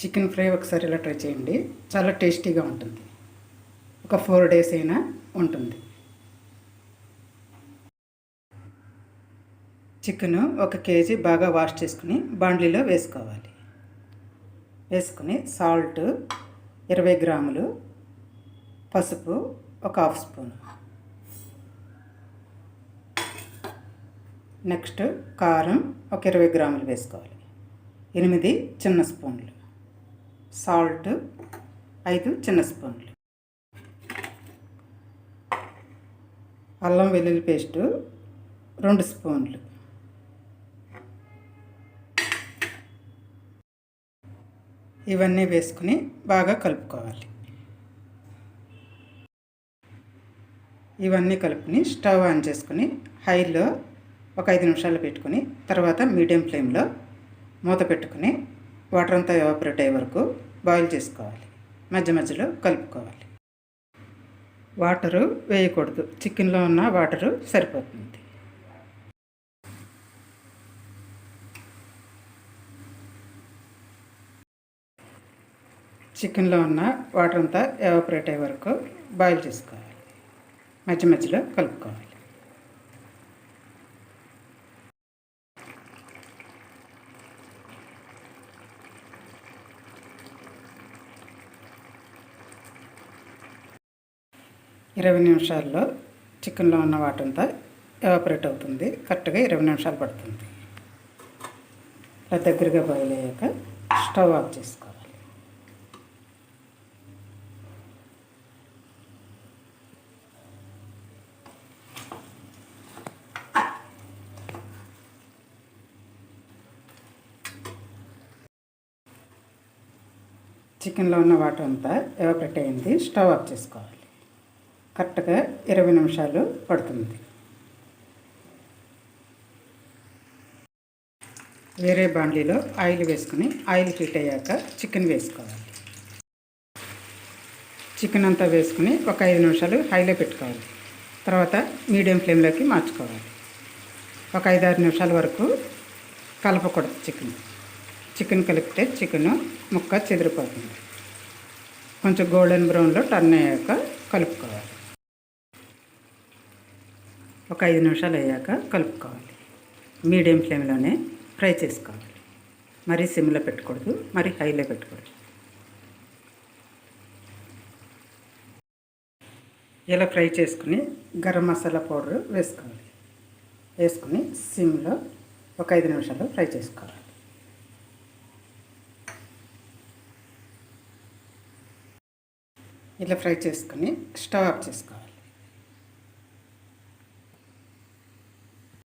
Chicken fry ఒకసారి ఇలా try చేయండి. చాలా టేస్టీగా ఉంటుంది. ఒక ఫోర్ డేస్ అయినా ఉంటుంది. చికెన్ ఒక కేజీ బాగా వాష్ చేసుకుని బాండ్లీలో వేసుకోవాలి. వేసుకుని సాల్ట్ ఇరవై గ్రాములు పసుపు ఒక హాఫ్ స్పూన్. నెక్స్ట్ కారం ఒక ఇరవై గ్రాములు వేసుకోవాలి. ఎనిమిది చిన్న స్పూన్లు. సాల్ట్ ఐదు చిన్న స్పూన్లు. అల్లం వెల్లుల్లి పేస్టు రెండు స్పూన్లు. ఇవన్నీ వేసుకుని బాగా కలుపుకోవాలి. ఇవన్నీ కలుపుకొని స్టవ్ ఆన్ చేసుకుని హైలో ఒక ఐదు నిమిషాలు పెట్టుకుని తర్వాత మీడియం ఫ్లేమ్లో మూత పెట్టుకుని వాటర్ అంతా ఎవాపరేట్ అయ్యే వరకు బాయిల్ చేసుకోవాలి. మధ్య మధ్యలో కలుపుకోవాలి. వాటరు వేయకూడదు. చికెన్లో ఉన్న వాటరు సరిపోతుంది. చికెన్లో ఉన్న వాటర్ అంతా ఎవాపరేట్ అయ్యే వరకు బాయిల్ చేసుకోవాలి. మధ్య మధ్యలో కలుపుకోవాలి. ఇరవై నిమిషాల్లో చికెన్లో ఉన్న వాటంతా ఎవాపరేట్ అవుతుంది. కరెక్ట్గా ఇరవై నిమిషాలు పడుతుంది. ఇలా దగ్గరగా బాయిల్ అయ్యాక స్టవ్ ఆఫ్ చేసుకోవాలి. చికెన్లో ఉన్న వాటర్ అంతా ఎవాపరేట్ అయింది. స్టవ్ ఆఫ్ చేసుకోవాలి. కరెక్ట్గా ఇరవై నిమిషాలు పడుతుంది. వేరే బాండ్లీలో ఆయిల్ వేసుకుని ఆయిల్ హీట్ అయ్యాక చికెన్ వేసుకోవాలి. చికెన్ అంతా వేసుకుని ఒక ఐదు నిమిషాలు హైలో పెట్టుకోవాలి. తర్వాత మీడియం ఫ్లేమ్లోకి మార్చుకోవాలి. ఒక ఐదు ఆరు నిమిషాల వరకు కలపకూడదు చికెన్. చికెన్ కలిపితే చికెన్ ముక్క చెదిరిపోతుంది. కొంచెం గోల్డెన్ బ్రౌన్లో టర్న్ అయ్యాక కలుపుకోవాలి. ఒక ఐదు నిమిషాలు అయ్యాక కలుపుకోవాలి. మీడియం ఫ్లేమ్లోనే ఫ్రై చేసుకోవాలి. మరీ సిమ్లో పెట్టకూడదు మరీ హైలో పెట్టకూడదు. ఇలా ఫ్రై చేసుకుని గరం మసాలా పౌడర్ వేసుకోవాలి. వేసుకుని సిమ్లో ఒక ఐదు నిమిషాలు ఫ్రై చేసుకోవాలి. ఇలా ఫ్రై చేసుకుని స్టవ్ ఆఫ్ చేసుకోవాలి.